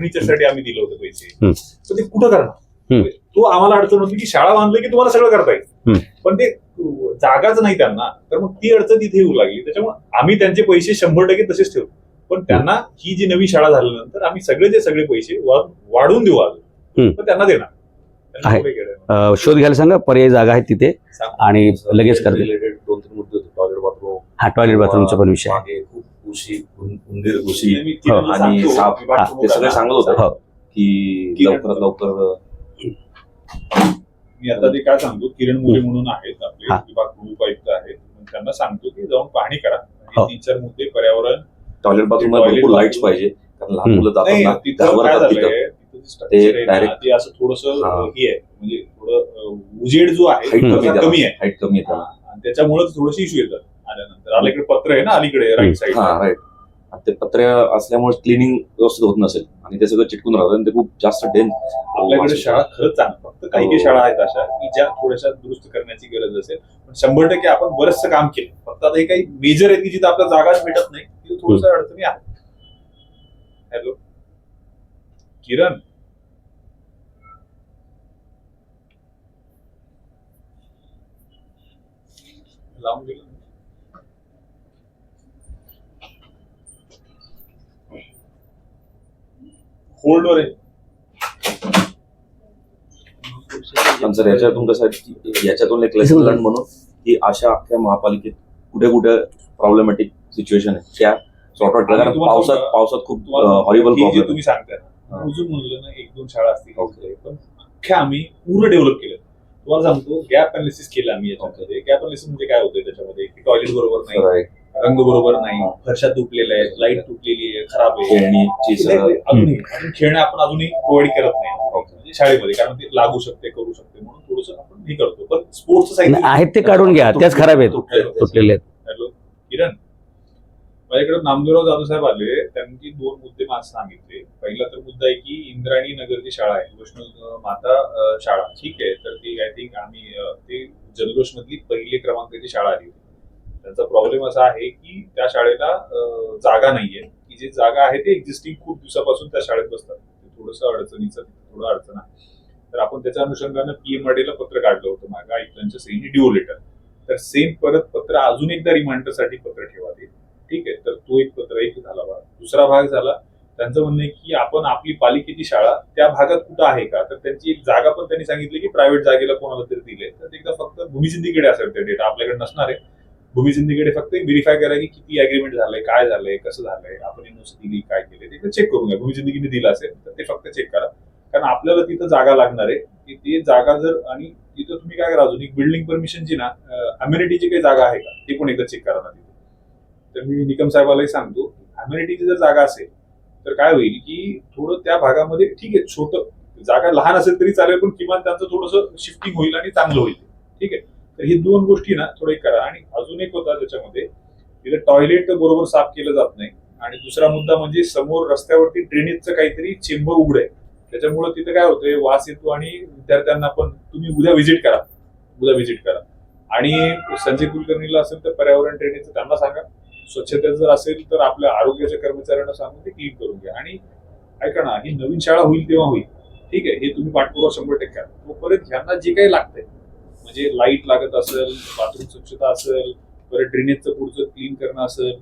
फर्निचरसाठी आम्ही दिलं होतं पैसे. तर ते कुठं करणार. तो आम्हाला अडचण होती की शाळा बांधली की तुम्हाला सगळं करता. येईल. पण ते जागाच नाही त्यांना. तर मग ती अडचण तिथे येऊ लागली. त्याच्यामुळे आम्ही त्यांचे पैसे शंभर टक्के तसेच ठेवू पण त्यांना ही जी नवी शाळा झाल्यानंतर आम्ही सगळेचे सगळे पैसे वाढवून देऊ. अजून पण त्यांना देणार. आहे. शोध घ्यायला सांगा पर्यायी जागा आहेत तिथे. आणि लगेच करतील. रिलेटेड दोन तीन मुद्दे होते. टॉयलेट बाथरूम हा टॉयलेट बाथरूमचा पण विषय उं- उंदीर किरणला आणि साप हा, सगळे. सांगत होते हो. की. लवकरात लवकर मी आता ते काय सांगतो किरण मुले म्हणून आहेत आपले. विभाग आयुक्त आहेत त्यांना सांगतो की जाऊन पाहणी करा हो. तीन चार मुद्दे पर्यावरण टॉयलेट बाथरूम भरपूर लाईट्स. पाहिजे कारण लहान. मुलं जातात तिथं ते असं थोडस हा. आहे म्हणजे थोडं उजेड जो आहे कमी आहे हाईट कमी आहे त्याला आणि त्याच्यामुळे थोडंसं इश्यू येतात आल्यानंतर. अलीकडे पत्र आहे ना अलीकडे राईट साईड हा राईट ते पत्रे असल्यामुळे क्लिनिंग व्यवस्थित होत नसेल आणि ते सगळं चिटकून राहतं आणि ते खूप जास्त डेन आपल्याकडे शाळा खरंच चांगली फक्त काही काही हो. शाळा आहेत अशा की ज्या थोड्याशा दुरुस्त करण्याची गरज असेल. पण शंभर टक्के आपण बरंचसं काम केलं. फक्त आता हे काही मेजर आहे की जिथं आपल्या जागाच भेटत नाही तिथं थोडस अडचणी आहेत. हॅलो किरण? लावून दिलं होल्डवर आहे पण सर याच्यातून कसं आहे की याच्यातून एक लेसन लर्न म्हणून की अशा अख्ख्या महापालिकेत कुठे कुठे प्रॉब्लेमॅटिक सिच्युएशन आहे. त्या सॉर्ट आउट कारण पावसात? पावसात खूप हॉरिबल जे प्रॉब्लेम तुम्ही सांगताय. अजून म्हणलं ना एक दोन शाळा असतील. वगैरे, पण अख्ख्या आम्ही पूर्ण डेव्हलप केलं. तुम्हाला सांगतो गॅप अनालिसिस केलं आम्ही याच्यामध्ये. गॅप अनालिसिस म्हणजे काय होतं त्याच्यामध्ये? की टॉयलेट बरोबर नाही. रंग बरोबर नाही. फरशा तुटलेल्या आहेत लाइट तुटलेली आहे खराब आहे. सगळं अजूनही अजून खेळणे आपण अजूनही प्रोव्हाइड करत नाही. म्हणजे शाळेमध्ये कारण ते लागू शकते करू शकते म्हणून थोडस आपण हे करतो. पण स्पोर्ट्स नाही, आहेत ते काढून घ्या त्याच खराब आहेत. तुटलेलं. आहेत. हॅलो किरण. माझ्याकडे नामदेवराव जाधव साहेब आले. त्यांनी दोन मुद्दे मला सांगितले. पहिला तर मुद्दा आहे की इंद्रायणी नगरची शाळा आहे वैष्णव माता अं, शाळा. ठीक आहे तर ती आय थिंक आम्ही अं, ते जल्लोष मधली पहिली क्रमांकाची शाळा आली होती त्यांचा प्रॉब्लेम असा आहे की त्या शाळेला जागा नाहीये. की जी जागा आहे ते एक्झिस्टिंग खूप दिवसापासून त्या शाळेत बसतात. थोडस थोडंसं अडचणीचं थोडं अडचण आहे. तर आपण त्याच्या अनुषंगानं पीएमआरडीला पत्र काढलं होतं मागा. आयुक्तांच्या सहीने ड्यू लेटर तर सेम परत पत्र अजून एकदा रिमाइंडरसाठी पत्र ठेवा ते. ठीक आहे? तर तो एक पत्र एक झाला भाग दुसरा भाग झाला. त्यांचं म्हणणं आहे की आपण आपली पालिकेची शाळा त्या भागात कुठं आहे का? तर त्यांची एक जागा पण त्यांनी सांगितली की प्रायव्हेट जागेला कोणाला तरी दिले तर एकदा फक्त भूमिसिद्धीकडे असेल ते डेटा आपल्याकडे नसणार आहे. भूमिसिद्धीकडे फक्त व्हेरीफाय करा की किती अग्रीमेंट झालंय काय झालंय कसं झालंय आपण युनिव्हर्सिटी दिली काय केले ते चेक करून घ्या. भूमिसिद्धीने दिलं असेल तर ते फक्त चेक करा. कारण आपल्याला तिथं जागा लागणार आहे. की ती जागा जर आणि तिथं तुम्ही काय करा अजून एक बिल्डिंग परमिशनची ना अम्युनिटीची काही जागा आहे का? ते पण एकदा चेक करा ना तिथे. तर मी निकम साहेबालाही सांगतो अम्युनिटीची जर जागा असेल तर काय होईल की थोडं त्या भागामध्ये ठीक आहे छोटं जागा लहान असेल तरी चालेल पण किमान त्यांचं थोडंसं शिफ्टिंग होईल आणि चांगलं होईल ठीक आहे? तर ही दोन गोष्टी ना थोडं एक करा. आणि अजून एक होता त्याच्यामध्ये तिथे टॉयलेट बरोबर साफ केलं जात नाही. आणि दुसरा मुद्दा म्हणजे समोर रस्त्यावरती ड्रेनेजचं काहीतरी चेंबर उघड. आहे त्याच्यामुळे तिथे काय होतंय वास येतो आणि विद्यार्थ्यांना पण तुम्ही उद्या व्हिजिट करा. उद्या व्हिजिट करा. आणि संजय कुलकर्णीला असेल तर पर्यावरण ट्रेनिंगचं त्यांना सांगा. स्वच्छतेचं जर असेल तर आपल्या आरोग्याच्या कर्मचाऱ्यांना सांगून ते क्लीन करून घ्या. आणि ऐका ना ही नवीन शाळा होईल तेव्हा होईल. ठीक आहे हे तुम्ही पाठपुरावा शंभर टक्के करा. तोपर्यंत ह्यांना जे काही लागतंय म्हणजे लाइट लागत असेल बाथरूम स्वच्छता असेल परत ड्रेनेजचं पुढचं क्लीन करणं असेल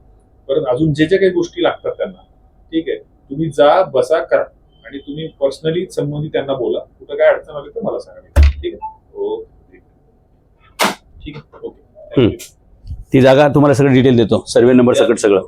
परत अजून जे ज्या काही गोष्टी लागतात त्यांना ठीक आहे? तुम्ही जा बसा करा. आणि तुम्ही पर्सनली संबंधित त्यांना बोला. कुठं काय अडचण आली तर मला सांगा. ठीक आहे? ओके ठीक आहे. ओके. ती जागा तुम्हाला सगळं डिटेल देतो. सर्वे नंबर सकट सगळं.